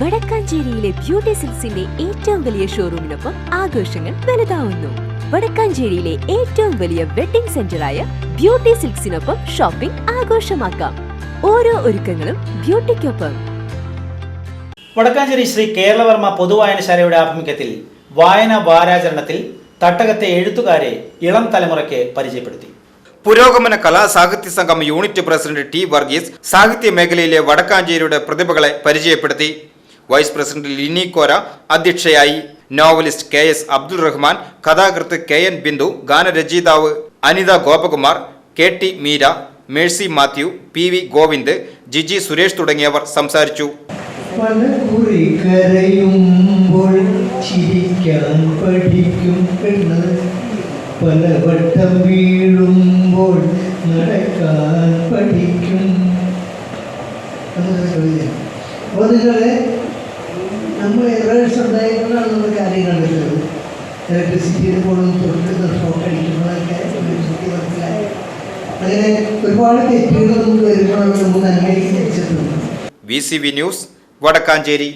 വടക്കാഞ്ചേരിയിലെ beauty സിൽസിന്റെ ഏറ്റവും വലിയ ഷോറൂമിനൊപ്പം ആഘോഷങ്ങൾ വലുതാവുന്നു. വടക്കാഞ്ചേരിയിലെ ഏറ്റവും വലിയ വെഡിംഗ് സെന്ററായ ബ്യൂട്ടി സിൽക്സിനൊപ്പം ഷോപ്പിംഗ് ആഘോഷമാക്കാം. ഓരോ ഒരുക്കങ്ങളും ബ്യൂട്ടിക്കൊപ്പം. വടക്കാഞ്ചേരി ശ്രീ കേരളവർമ്മ പൊതുവായനശാലയുടെ ആഭിമുഖ്യത്തിൽ വായന വാരാചരണത്തിൽ തട്ടകത്തെ എഴുത്തുകാരെ ഇളം തലമുറയ്ക്ക് പരിചയപ്പെടുത്തി. പുരോഗമന കലാ സാഹിത്യ സംഘം യൂണിറ്റ് പ്രസിഡന്റ് ടി വർഗീസ് സാഹിത്യ മേഖലയിലെ വടക്കാഞ്ചേരിയുടെ പ്രതിഭകളെ പരിചയപ്പെടുത്തി. വൈസ് പ്രസിഡന്റ് ലിനി കോര അധ്യക്ഷയായി novelist K S Abdul Rahman കഥാകൃത്ത് കെ എൻ ബിന്ദു ഗാനരചയിതാവ് Anitha Gopakumar K T Meera Mercy Mathew P V Govind Jiji Suresh തുടങ്ങിയവർ സംസാരിച്ചു. വീഴുമ്പോൾ നടക്കാൻ പഠിക്കും. അതൊക്കെ ഇലക്ട്രിസിറ്റിയിൽ പോലും തൊട്ട് ഷോക്ക് അടിക്കുമ്പോഴൊക്കെ മനസ്സിലായി. അങ്ങനെ ഒരുപാട് തെറ്റുകൾ നമുക്ക് വരുമ്പോഴാണ് നമ്മൾ നന്മയിലേക്ക് V C V news Vadakkanchery.